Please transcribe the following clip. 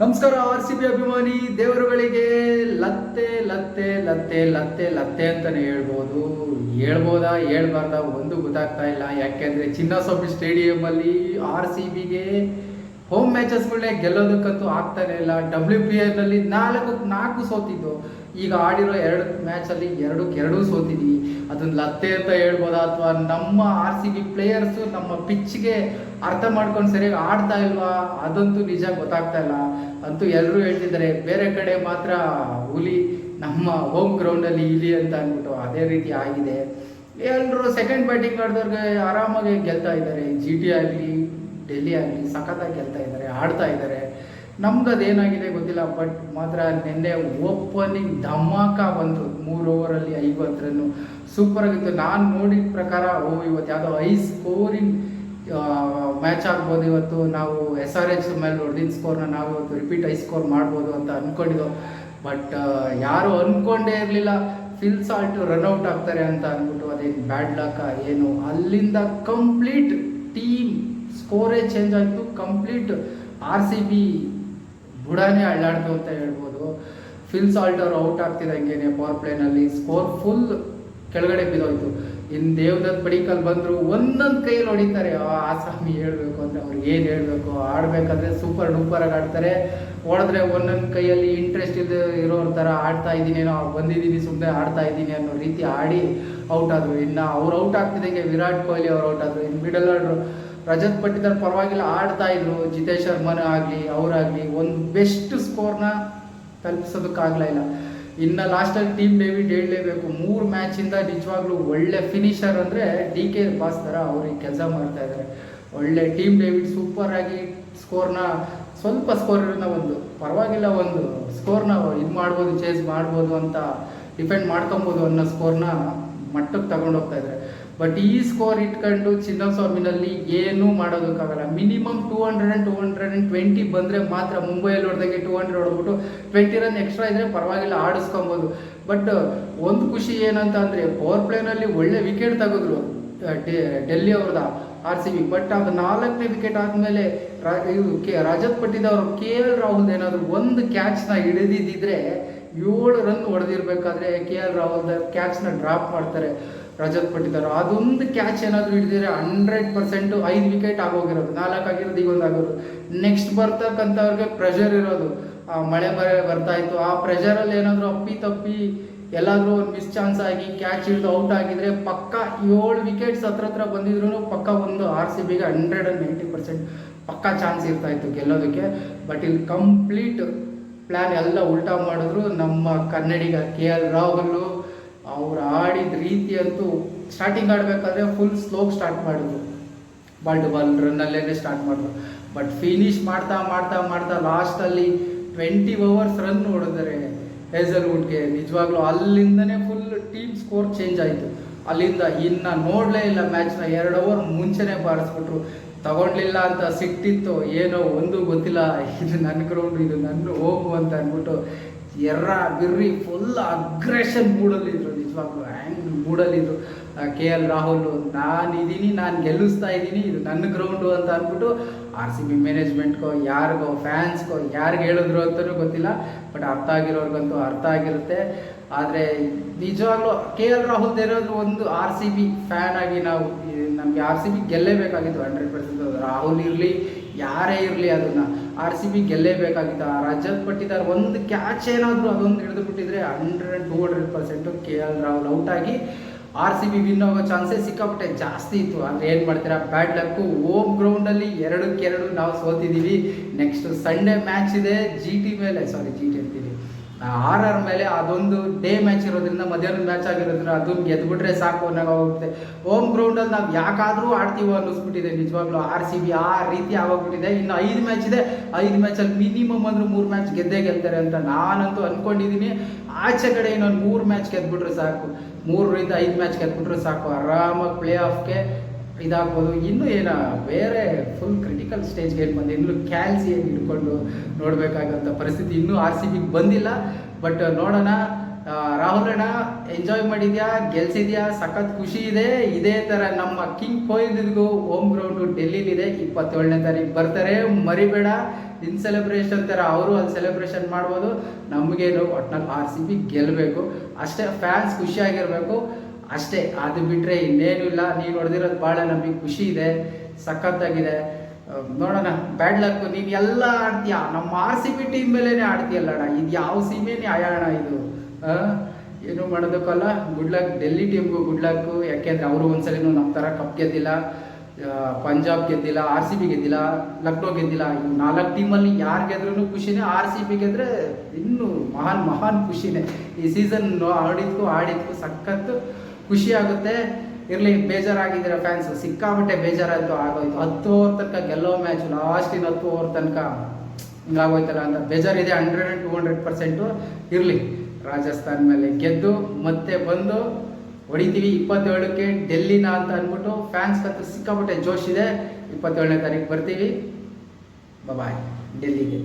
ನಮಸ್ಕಾರ, R C B ಅಭಿಮಾನಿ ದೇವರುಗಳಿಗೆ ಲತ್ತೆ ಲತ್ತೆ ಲತ್ತೆ ಲತ್ತೆ ಲತ್ತೆ ಅಂತಾನೆ ಹೇಳ್ಬೋದು. ಹೇಳ್ಬೋದಾ, ಹೇಳ್ಬಾರ್ದಾ ಒಂದು ಗೊತ್ತಾಗ್ತಾ ಇಲ್ಲ. ಯಾಕೆಂದ್ರೆ ಚಿನ್ನಸ್ವಾಮಿ ಸ್ಟೇಡಿಯಂ ಅಲ್ಲಿ ಆರ್ ಸಿ ಬಿಗೆ ಹೋಮ್ ಮ್ಯಾಚಸ್ಗಳನ್ನೇ ಗೆಲ್ಲೋದಕ್ಕಂತೂ ಆಗ್ತಾನೆ ಇಲ್ಲ. ಡಬ್ಲ್ಯೂ ಪಿ ನಲ್ಲಿ ನಾಲ್ಕು ನಾಲ್ಕು ಸೋತಿದ್ದು. ಈಗ ಆಡಿರೋ ಎರಡು ಮ್ಯಾಚಲ್ಲಿ ಎರಡು ಎರಡೂ ಸೋತಿದ್ವಿ ಅದನ್ನ ಲತ್ತೆ ಅಂತ ಹೇಳ್ಬೋದಾ ಅಥವಾ ನಮ್ಮ ಆರ್ ಸಿ ಬಿ ಪ್ಲೇಯರ್ಸು ನಮ್ಮ ಪಿಚ್ಗೆ ಅರ್ಥ ಮಾಡ್ಕೊಂಡು ಸರಿಯಾಗಿ ಆಡ್ತಾ ಇಲ್ವಾ? ಅದಂತೂ ನಿಜ ಗೊತ್ತಾಗ್ತಾ ಇಲ್ಲ. ಅಂತೂ ಎಲ್ಲರೂ ಹೇಳ್ತಿದ್ದಾರೆ, ಬೇರೆ ಕಡೆ ಮಾತ್ರ ಹುಲಿ ನಮ್ಮ ಹೋಮ್ ಗ್ರೌಂಡಲ್ಲಿ ಇಲಿ ಅಂತ ಅಂದ್ಬಿಟ್ಟು ಅದೇ ರೀತಿ ಆಗಿದೆ. ಎಲ್ಲರೂ ಸೆಕೆಂಡ್ ಬ್ಯಾಟಿಂಗ್ ಆಡಿದವ್ರಿಗೆ ಆರಾಮಾಗಿ ಗೆಲ್ತಾ ಇದ್ದಾರೆ. ಜಿ ಟಿ ಆಗಲಿ ಡೆಲ್ಲಿ ಆಗಲಿ ಸಖತ್ತಾಗಿ ಗೆಲ್ತಾ ಇದ್ದಾರೆ, ಆಡ್ತಾ ಇದ್ದಾರೆ. ನಮ್ಗೆ ಅದೇನಾಗಿದೆ ಗೊತ್ತಿಲ್ಲ ಬಟ್ ಮಾತ್ರ ನಿನ್ನೆ ಓಪನಿಂಗ್ ಧಮಾಕ ಬಂತು. ಮೂರು ಓವರಲ್ಲಿ ಐವತ್ತು ರನ್ನು ಸೂಪರ್ ಆಗಿತ್ತು. ನಾನು ನೋಡಿದ ಪ್ರಕಾರ, ಓ, ಇವತ್ತು ಯಾವುದೋ ಐ ಸ್ಕೋರಿಂಗ್ ಮ್ಯಾಚ್ ಆಗ್ಬೋದು ಇವತ್ತು. ನಾವು ಎಸ್ ಆರ್ ಎಚ್ ಮೇಲೆ ಹೊಡೆದಿದ್ದ ಸ್ಕೋರ್ನ ನಾವು ಇವತ್ತು ರಿಪೀಟ್ ಐ ಸ್ಕೋರ್ ಮಾಡ್ಬೋದು ಅಂತ ಅಂದ್ಕೊಂಡಿದ್ದೋ ಬಟ್ ಯಾರು ಅಂದ್ಕೊಂಡೇ ಇರಲಿಲ್ಲ. ಫಿಲ್ ಸಾಲ್ಟು ರನ್ಔಟ್ ಆಗ್ತಾರೆ ಅಂತ ಅಂದ್ಬಿಟ್ಟು ಅದೇನು ಬ್ಯಾಡ್ ಲಕ್ಕ ಏನು? ಅಲ್ಲಿಂದ ಕಂಪ್ಲೀಟ್ ಟೀಮ್ ಸ್ಕೋರೇ ಚೇಂಜ್ ಆಯಿತು. ಕಂಪ್ಲೀಟ್ ಆರ್ ಸಿ ಬಿ ಬುಡಾನೇ ಅಳ್ಳಾಡ್ತು ಅಂತ ಹೇಳ್ಬೋದು. ಫಿಲ್ ಸಾಲ್ಟ್ ಅವರು ಔಟ್ ಆಗ್ತಿದ್ದಂಗೆನೆ ಪವರ್ ಪ್ಲೇನಲ್ಲಿ ಸ್ಕೋರ್ ಫುಲ್ ಕೆಳಗಡೆ ಬಿದ್ದೋಯ್ತು. ಇನ್ನು ದೇವದತ್ ಬಡಿಕಲ್ ಬಂದರು ಒಂದೊಂದು ಕೈಯಲ್ಲಿ ಹೊಡಿತಾರೆ. ಆ ಸಾಮಿ ಹೇಳ್ಬೇಕು ಅಂದರೆ ಅವ್ರಿಗೆ ಏನು ಹೇಳಬೇಕು? ಆಡಬೇಕಂದ್ರೆ ಸೂಪರ್ ಡೂಪರಾಗಿ ಆಡ್ತಾರೆ. ಹೊಡೆದ್ರೆ ಒಂದೊಂದು ಕೈಯಲ್ಲಿ ಇಂಟ್ರೆಸ್ಟ್ ಇಲ್ಲದೆ ಇರೋರ ಥರ ಆಡ್ತಾ ಇದ್ದೀನೇನೋ, ಬಂದಿದ್ದೀನಿ ಸುಮ್ಮನೆ ಆಡ್ತಾ ಇದ್ದೀನಿ ಅನ್ನೋ ರೀತಿ ಆಡಿ ಔಟ್ ಆದರು. ಇನ್ನು ಅವ್ರು ಔಟ್ ಆಗ್ತಿದ್ದಂಗೆ ವಿರಾಟ್ ಕೊಹ್ಲಿ ಅವ್ರು ಔಟ್ ಆದರು. ಇನ್ನು ಮಿಡಲ್ ಆರ್ಡ್ರು ರಜತ್ ಪಟ್ಟಿದರ ಪರವಾಗಿಲ್ಲ, ಆಡ್ತಾ ಇದ್ರು. ಜಿತೇಶ್ ಶರ್ಮನ ಆಗಲಿ ಅವರಾಗಲಿ ಒಂದು ಬೆಸ್ಟ್ ಸ್ಕೋರ್ನ ತಲುಪಿಸೋದಕ್ಕಾಗಲೇ ಇಲ್ಲ. ಇನ್ನು ಲಾಸ್ಟಲ್ಲಿ ಟೀಮ್ ಡೇವಿಡ್ ಹೇಳಲೇಬೇಕು. ಮೂರು ಮ್ಯಾಚಿಂದ ನಿಜವಾಗ್ಲೂ ಒಳ್ಳೆ ಫಿನಿಷರ್ ಅಂದರೆ ಡಿ ಕೆ ಬಾಸ್ ಥರ ಅವ್ರಿಗೆ ಕೆಲಸ ಮಾಡ್ತಾ ಇದ್ದಾರೆ ಒಳ್ಳೆ ಟೀಮ್ ಡೇವಿಡ್ ಸೂಪರ್ ಆಗಿ ಸ್ಕೋರ್ನ ಸ್ವಲ್ಪ ಸ್ಕೋರ್ ಇರೋದನ್ನ ಒಂದು, ಪರವಾಗಿಲ್ಲ ಒಂದು ಸ್ಕೋರ್ನ ಇದು ಮಾಡ್ಬೋದು ಚೇಸ್ ಮಾಡ್ಬೋದು ಅಂತ ಡಿಪೆಂಡ್ ಮಾಡ್ಕೊಬೋದು ಅನ್ನೋ ಸ್ಕೋರ್ನ ಮಟ್ಟಕ್ಕೆ ತಗೊಂಡೋಗ್ತಾ ಇದ್ದಾರೆ ಬಟ್ ಈ ಸ್ಕೋರ್ ಇಟ್ಕೊಂಡು ಚಿನ್ನಸ್ವಾಮಿನಲ್ಲಿ ಏನೂ ಮಾಡೋದಕ್ಕಾಗಲ್ಲ. Minimum two hundred and two hundred and twenty ಬಂದರೆ ಮಾತ್ರ ಮುಂಬೈಯಲ್ಲಿ ಹೊಡೆದಂಗೆ ಟೂ ಹಂಡ್ರೆಡ್ ಹೊಡ್ಬಿಟ್ಟು ಟ್ವೆಂಟಿ ರನ್ ಎಕ್ಸ್ಟ್ರಾ ಇದ್ದರೆ ಪರವಾಗಿಲ್ಲ, ಆಡಿಸ್ಕೊಬೋದು. ಬಟ್ ಒಂದು ಖುಷಿ ಏನಂತ ಅಂದರೆ ಪವರ್ ಪ್ಲೇನಲ್ಲಿ ಒಳ್ಳೆ ವಿಕೆಟ್ ತೆಗೆದ್ರು ಡೆಲ್ಲಿ ಅವ್ರದ ಆರ್ ಸಿ ಬಿ ಬಟ್ ಅದು ನಾಲ್ಕನೇ ವಿಕೆಟ್ ಆದಮೇಲೆ ಇವು ಕೆ, ರಜತ್ ಪಟ್ಟಿದವರು ಕೆ ಎಲ್ ರಾಹುಲ್ ಏನಾದರೂ ಒಂದು ಕ್ಯಾಚ್ನ ಹಿಡಿದಿದ್ದಿದ್ರೆ ಏಳು ರನ್ ಹೊಡೆದಿರ್ಬೇಕಾದ್ರೆ ಕೆ ಎಲ್ ರಾಹುಲ್ ಕ್ಯಾಚ್ನ ಡ್ರಾಪ್ ಮಾಡ್ತಾರೆ. ರಜತ್ ಕೊಟ್ಟಿದ್ದಾರೆ. ಅದೊಂದು ಕ್ಯಾಚ್ ಏನಾದರೂ ಹಿಡಿದಿದ್ರೆ ಹಂಡ್ರೆಡ್ ಪರ್ಸೆಂಟು ಐದು ವಿಕೆಟ್ ಆಗೋಗಿರೋದು, ನಾಲ್ಕು ಆಗಿರೋದು, ಈಗ ಒಂದು ಆಗಿರೋದು. ನೆಕ್ಸ್ಟ್ ಬರ್ತಕ್ಕಂಥವ್ರಿಗೆ ಪ್ರೆಷರ್ ಇರೋದು. ಆ, ಮಳೆ ಬರ, ಬರ್ತಾ ಇತ್ತು. ಆ ಪ್ರೆಷರಲ್ಲಿ ಏನಾದರೂ ಅಪ್ಪಿ ತಪ್ಪಿ ಎಲ್ಲಾದರೂ ಒಂದು ಮಿಸ್ ಚಾನ್ಸ್ ಆಗಿ ಕ್ಯಾಚ್ ಹಿಡಿದು ಔಟ್ ಆಗಿದ್ರೆ ಪಕ್ಕ ಏಳು ವಿಕೆಟ್ಸ್ ಹತ್ರ ಹತ್ರ ಬಂದಿದ್ರು ಪಕ್ಕ ಒಂದು ಆರ್ ಸಿ ಬಿಗೆ ಹಂಡ್ರೆಡ್ ಆ್ಯಂಡ್ ನೈಂಟಿ ಪರ್ಸೆಂಟ್ ಪಕ್ಕ ಚಾನ್ಸ್ ಇರ್ತಾ ಇತ್ತು ಗೆಲ್ಲೋದಕ್ಕೆ. ಬಟ್ ಇಲ್ಲಿ ಕಂಪ್ಲೀಟ್ ಪ್ಲ್ಯಾನ್ ಎಲ್ಲ ಉಲ್ಟಾ ಮಾಡಿದ್ರು ನಮ್ಮ ಕನ್ನಡಿಗ ಕೆ ಎಲ್ ರಾಹುಲ್. ಅವ್ರು ಆಡಿದ ರೀತಿ ಅಂತೂ ಸ್ಟಾರ್ಟಿಂಗ್ ಆಡಬೇಕಾದ್ರೆ ಫುಲ್ ಸ್ಲೋಗ್ ಸ್ಟಾರ್ಟ್ ಮಾಡಿದ್ರು ಬಾಲ್ ಟು ಬಾಲ್ ರನ್ನಲ್ಲೇ ಸ್ಟಾರ್ಟ್ ಮಾಡಿದ್ರು ಬಟ್ ಫಿನಿಶ್ ಮಾಡ್ತಾ ಮಾಡ್ತಾ ಮಾಡ್ತಾ ಲಾಸ್ಟಲ್ಲಿ ಟ್ವೆಂಟಿ ಓವರ್ಸ್ ರನ್ ಹೊಡೆದರೆ ಹೇಸಲ್ವುಡ್ಗೆ ನಿಜವಾಗ್ಲೂ ಅಲ್ಲಿಂದನೇ ಫುಲ್ ಟೀಮ್ ಸ್ಕೋರ್ ಚೇಂಜ್ ಆಯಿತು. ಅಲ್ಲಿಂದ ಇನ್ನು ನೋಡಲೇ ಇಲ್ಲ ಮ್ಯಾಚ್ನ ಎರಡು ಓವರ್ ಮುಂಚೆನೇ ಬಾರಿಸ್ಬಿಟ್ರು. ತಗೊಂಡ್ಲಿಲ್ಲ ಅಂತ ಸಿಕ್ತಿತ್ತು ಏನೋ ಒಂದು ಗೊತ್ತಿಲ್ಲ. ಇದು ನನ್ನ ಗ್ರೌಂಡ್ ಇದು ನನ್ನ ಹೋಗು ಅಂತ ಅಂದ್ಬಿಟ್ಟು ಎರ್ರ ಬಿರ್ರಿ ಫುಲ್ ಅಗ್ರೆಷನ್ ಮೂಡಲ್ಲಿದ್ರು ನಿಜವಾಗ್ಲೂ ಹ್ಯಾಂಗ್ ಮೂಡಲ್ಲಿದ್ರು ಕೆ ಎಲ್ ರಾಹುಲ್ ನಾನು ಇದ್ದೀನಿ ನಾನು ಗೆಲ್ಲಿಸ್ತಾ ಇದ್ದೀನಿ ಇದು ನನ್ನ ಗ್ರೌಂಡು ಅಂತ ಅಂದ್ಬಿಟ್ಟು ಆರ್ ಸಿ ಬಿ ಮ್ಯಾನೇಜ್ಮೆಂಟ್ಗೋ ಯಾರಿಗೋ ಫ್ಯಾನ್ಸ್ಗೋ ಯಾರಿಗೆ ಹೇಳಿದ್ರು ಅಂತಲೂ ಗೊತ್ತಿಲ್ಲ ಬಟ್ ಅರ್ಥ ಆಗಿರೋರ್ಗಂತೂ ಅರ್ಥ ಆಗಿರುತ್ತೆ. ಆದರೆ ನಿಜವಾಗ್ಲೂ ಕೆ ಎಲ್ ರಾಹುಲ್ ಇರೋದು ಒಂದು ಆರ್ ಸಿ ಬಿ ಫ್ಯಾನ್ ಆಗಿ ನಾವು ನಮಗೆ ಆರ್ ಸಿ ಬಿ ಗೆಲ್ಲೇಬೇಕಾಗಿತ್ತು ಹಂಡ್ರೆಡ್ ಪರ್ಸೆಂಟ್ ರಾಹುಲ್ ಇರಲಿ ಯಾರೇ ಇರಲಿ ಅದನ್ನು ಆರ್ ಸಿ ಬಿ ಗೆಲ್ಲೇಬೇಕಾಗಿತ್ತು ಆ ರಜತ್ ಪಟ್ಟಿದಾರ್ ಒಂದು ಕ್ಯಾಚ್ ಏನಾದರೂ ಅದೊಂದು ಹಿಡಿದು ಬಿಟ್ಟಿದ್ರೆ hundred two hundred percent K L Rahul out ಆಗಿ ಆರ್ ಸಿ ಬಿ ವಿನ್ ಆಗೋ ಚಾನ್ಸೇ ಸಿಕ್ಕಾಪಟ್ಟೆ ಜಾಸ್ತಿ ಇತ್ತು. ಆದರೆ ಏನು ಮಾಡ್ತೀರಾ? ಬ್ಯಾಡ್ ಲಕ್ಕು ಓಮ್ ಗ್ರೌಂಡಲ್ಲಿ ಎರಡಕ್ಕೆ ಎರಡು ನಾವು ಸೋತಿದ್ದೀವಿ ನೆಕ್ಸ್ಟ್ ಸಂಡೇ ಮ್ಯಾಚ್ ಇದೆ. ಜಿ ಟಿ ಮೇಲೆ ಸಾರಿ ಜಿ ಟಿ ಅಂತೀನಿ ಆರ್ ಆರ್ ಮೇಲೆ ಅದೊಂದು ಡೇ ಮ್ಯಾಚ್ ಇರೋದ್ರಿಂದ ಮಧ್ಯಾಹ್ನ ಮ್ಯಾಚ್ ಆಗಿರೋದ್ರಿಂದ ಅದನ್ನ ಗೆದ್ಬಿಟ್ರೆ ಸಾಕು ಅನ್ನೋ ಹೋಗುತ್ತೆ. ಹೋಮ್ ಗ್ರೌಂಡಲ್ಲಿ ನಾವು ಯಾಕಾದರೂ ಆಡ್ತೀವೋ ಅನ್ನಿಸ್ಬಿಟ್ಟಿದೆ ನಿಜವಾಗ್ಲೂ. ಆರ್ ಸಿ ಬಿ ಆ ರೀತಿ ಆಗೋಗ್ಬಿಟ್ಟಿದೆ. ಇನ್ನು ಐದು ಮ್ಯಾಚ್ ಇದೆ. ಐದು ಮ್ಯಾಚಲ್ಲಿ ಮಿನಿಮಮ್ ಅಂದ್ರೆ ಮೂರು ಮ್ಯಾಚ್ ಗೆದ್ದೇ ಗೆಲ್ತಾರೆ ಅಂತ ನಾನಂತೂ ಅಂದ್ಕೊಂಡಿದ್ದೀನಿ ಆಚೆ ಕಡೆ ಇನ್ನೊಂದು ಮೂರು ಮ್ಯಾಚ್ ಗೆದ್ಬಿಟ್ರೆ ಸಾಕು. ಮೂರರಿಂದ ಐದು ಮ್ಯಾಚ್ ಗೆದ್ಬಿಟ್ರೆ ಸಾಕು. ಆರಾಮಾಗಿ ಪ್ಲೇ ಆಫ್ಗೆ ಇದಾಗ್ಬೋದು. ಇನ್ನೂ ಏನ, ಬೇರೆ ಫುಲ್ ಕ್ರಿಟಿಕಲ್ ಸ್ಟೇಜ್ಗೆ ಏನು ಬಂದು, ಇನ್ನೂ ಕ್ಯಾಲ್ಸಿಯಂ ಹಿಡ್ಕೊಂಡು ನೋಡಬೇಕಾಗಂಥ ಪರಿಸ್ಥಿತಿ ಇನ್ನೂ ಆರ್ ಸಿ ಬಿಗೆ ಬಂದಿಲ್ಲ. ಬಟ್ ನೋಡೋಣ ರಾಹುಲ್ ಅಣ್ಣ ಎಂಜಾಯ್ ಮಾಡಿದ್ಯಾ, ಗೆಲ್ಸಿದ್ಯಾ, ಸಖತ್ ಖುಷಿ ಇದೆ. ಇದೇ ಥರ ನಮ್ಮ ಕಿಂಗ್ ಕೊಹ್ಲಿಗೂ ಹೋಮ್ ಗ್ರೌಂಡು ಡೆಲ್ಲಿಲಿದೆ. ಇಪ್ಪತ್ತೇಳನೇ ತಾರೀಕು ಬರ್ತಾರೆ. ಮರಿಬೇಡ ಇನ್ ಸೆಲೆಬ್ರೇಷನ್ ಥರ ಅವರು ಅಲ್ಲಿ ಸೆಲೆಬ್ರೇಷನ್ ಮಾಡ್ಬೋದು. ನಮಗೇನು ಒಟ್ನಲ್ಲಿ ಆರ್ ಸಿ ಬಿ ಗೆಲ್ಲಬೇಕು ಅಷ್ಟೇ ಫ್ಯಾನ್ಸ್ ಖುಷಿಯಾಗಿರ್ಬೇಕು. ಅಷ್ಟೇ, ಅದು ಬಿಟ್ಟರೆ ಇನ್ನೇನು ಇಲ್ಲ. ನೀನು ಹೊಡೆದಿರೋದು ಭಾಳ ನಮಗೆ ಖುಷಿ ಇದೆ, ಸಖತ್ತಾಗಿದೆ. ನೋಡೋಣ ಬ್ಯಾಡ್ ಲಕ್ ನೀನು ಎಲ್ಲ ಆಡ್ತೀಯ? ನಮ್ಮ ಆರ್ ಸಿ ಬಿ ಟೀಮ್ ಮೇಲೇ ಆಡ್ತೀಯಲ್ಲ ಅಣ್ಣ, ಇದು ಯಾವ ಸೀಮೆನೇ ಅಣ್ಣ ಇದು? ಏನು ಮಾಡೋದಕ್ಕಲ್ಲ ಗುಡ್ ಲಕ್ ಡೆಲ್ಲಿ ಟೀಮ್ಗೂ ಗುಡ್ ಲಕ್ ಯಾಕೆಂದ್ರೆ ಅವರು ಒಂದ್ಸಲಿನೂ ನಮ್ಮ ಥರ ಕಪ್ ಗೆದ್ದಿಲ್ಲ. ಪಂಜಾಬ್ ಗೆದ್ದಿಲ್ಲ ಆರ್ ಸಿ ಬಿ ಗೆದ್ದಿಲ್ಲ ಲಕ್ನೋ ಗೆದ್ದಿಲ್ಲ. ಇವು ನಾಲ್ಕು ಟೀಮಲ್ಲಿ ಯಾರು ಗೆದ್ರೂ ಖುಷಿನೇ ಆರ್ ಸಿ ಬಿ ಗೆದ್ರೆ ಇನ್ನೂ ಮಹಾನ್ ಮಹಾನ್ ಖುಷಿನೇ. ಈ ಸೀಸನ್ ಆಡಿದ್ಕು ಆಡಿದ್ಕು ಸಖತ್ತು. ಖುಷಿ ಆಗುತ್ತೆ ಇರಲಿ, ಬೇಜಾರಾಗಿದ್ದೀರ ಫ್ಯಾನ್ಸ್ ಸಿಕ್ಕಾಬಟ್ಟೆ ಬೇಜಾರಾಯಿತು, ಆಗೋಯ್ತು. ಹತ್ತು ಓವರ್ ತನಕ ಗೆಲ್ಲೋ ಮ್ಯಾಚ್ ಲಾಸ್ಟಿನ ಹತ್ತು ಓವರ್ ತನಕ ಹಿಂಗಾಗೋಯ್ತಲ್ಲ ಅಂತ. ಬೇಜಾರಿದೆ hundred and two hundred percent ಇರಲಿ, ರಾಜಸ್ಥಾನ್ ಮೇಲೆ ಗೆದ್ದು, ಮತ್ತೆ ಬಂದು ಹೊಡಿತೀವಿ. ಇಪ್ಪತ್ತೇಳಕ್ಕೆ ಡೆಲ್ಲಿನ ಅಂತ ಅಂದ್ಬಿಟ್ಟು ಫ್ಯಾನ್ಸ್ ಅಂತ ಸಿಕ್ಕಾಪಟ್ಟೆ ಜೋಶ್ ಇದೆ. ಇಪ್ಪತ್ತೇಳನೇ ತಾರೀಕು ಬರ್ತೀವಿ. ಬಾಯ್ ಡೆಲ್ಲಿಗೆ.